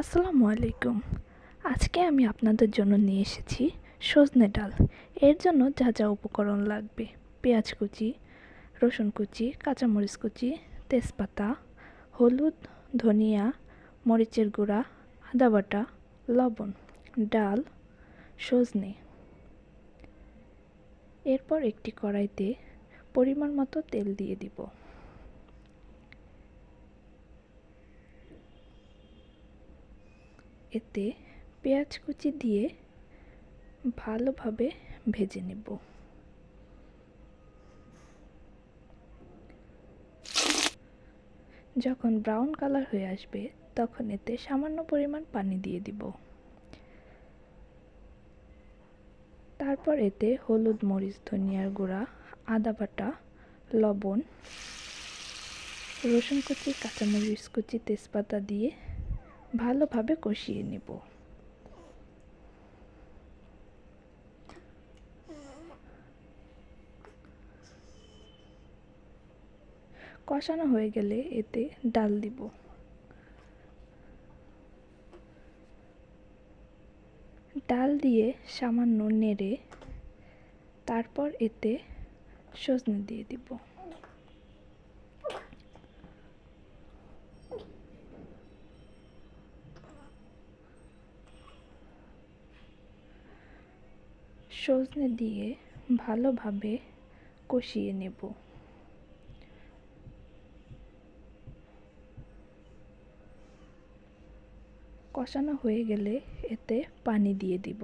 আসসালামু আলাইকুম। আজকে আমি আপনাদের জন্য নিয়ে এসেছি সজনে ডাল। এর জন্য যা যা উপকরণ লাগবে। পেঁয়াজ কুচি, রসুন কুচি, কাঁচামরিচ কুচি, তেজপাতা, হলুদ, ধনিয়া, মরিচের গুঁড়া, আদা বাটা, লবণ, ডাল, সজনে। এরপর একটি কড়াইতে পরিমাণ মতো তেল দিয়ে দিব। এতে পেঁয়াজ কুচি দিয়ে ভালোভাবে ভেজে নেব। যখন ব্রাউন কালার হয়ে আসবে, তখন এতে সামান্য পরিমাণ পানি দিয়ে দিব। তারপর এতে হলুদ মরিচ, ধনিয়ার গুঁড়া, আদা বাটা, লবণ, রসুন কুচি, কাঁচামরিচ কুচি, তেজপাতা দিয়ে ভালোভাবে কষিয়ে নেব। কষানো হয়ে গেলে এতে ডাল দিব। ডাল দিয়ে সামান্য নেড়ে তারপর এতে সজনে দিয়ে দিব। সজনে দিয়ে ভালোভাবে কষিয়ে নেব। কষানো হয়ে গেলে এতে পানি দিয়ে দিব।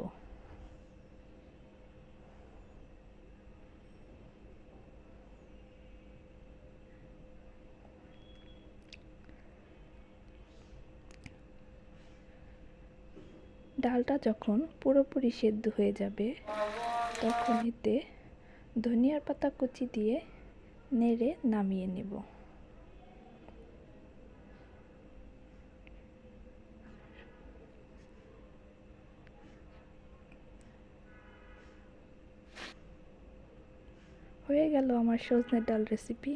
ডালটা যখন পুরোপুরি সেদ্ধ হয়ে যাবে, তখন এতে ধনিয়ার পাতা কুচি দিয়ে নেড়ে নামিয়ে নেব। হয়ে গেল আমার সজনে ডাল রেসিপি।